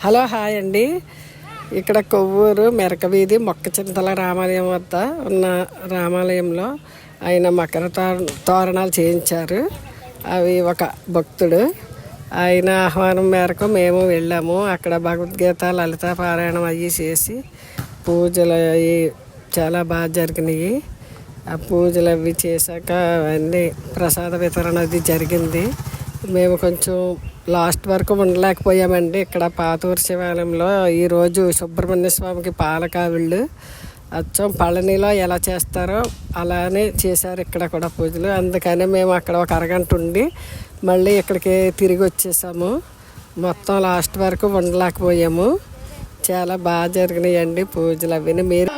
Hello hi అండి. ఇక్కడ కొవ్వూరు మెరకవీధి మొక్కచింతల రామాలయం వద్ద ఉన్న రామాలయంలో ఆయన మకర తోర- తోరణాలు చేయించారు. అవి ఒక భక్తుడు. ఆయన ఆహ్వానం మేరకు మేము వెళ్ళాము. అక్కడ భగవద్గీత లలిత పారాయణం అవి చేసి పూజలు అవి చాలా బాగా జరిగినాయి. ఆ పూజలు అవి చేశాక అవన్నీ ప్రసాద వితరణ అది జరిగింది. మేము కొంచెం లాస్ట్ వరకు ఉండలేకపోయామండి. ఇక్కడ పాతూరు శివాలయంలో ఈరోజు సుబ్రహ్మణ్య స్వామికి పాలకావిళ్ళు. అచ్చం పళనిలో ఎలా చేస్తారో అలానే చేశారు ఇక్కడ కూడా పూజలు. అందుకని మేము అక్కడ ఒక అరగంట ఉండి మళ్ళీ ఇక్కడికి తిరిగి వచ్చేసాము. మొత్తం లాస్ట్ వరకు ఉండలేకపోయాము. చాలా బాగా జరిగినాయండి పూజలు అవిని మీరు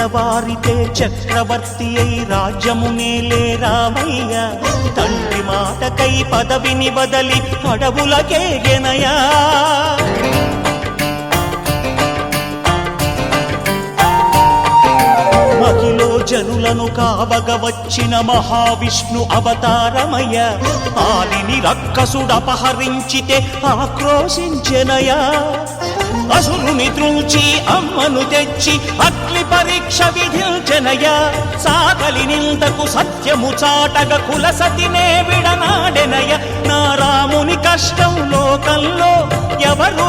తెల్లవారితే చక్రవర్తి అయి రాజ్యమునేలే రామయ్య తండ్రి మాటకై పదవిని బదలి అడవులకేగెనయా మహిలో జనులను కావగ వచ్చిన మహావిష్ణు అవతారమయ్య. ఆలిని రక్కసుడపహరించితే ఆక్రోశించెనయా అసురుని త్రూచి అమ్మను తెచ్చి అగ్ని పరీక్ష విధించెనయా సాగలి నిందకు సత్యము చాటగ కులసతినే విడనాడెనయ నా రాముని కష్టం లోకంలో ఎవరూ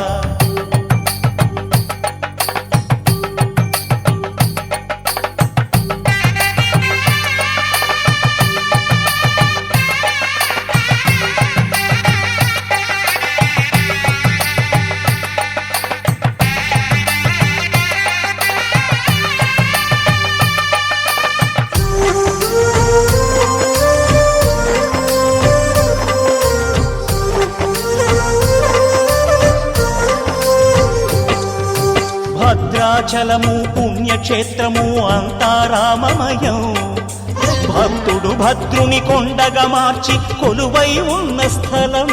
భద్రాచలము పుణ్యక్షేత్రము అంతా రామమయం భక్తుడు భద్రుని కొండగా మార్చి కొలువై ఉన్న స్థలం.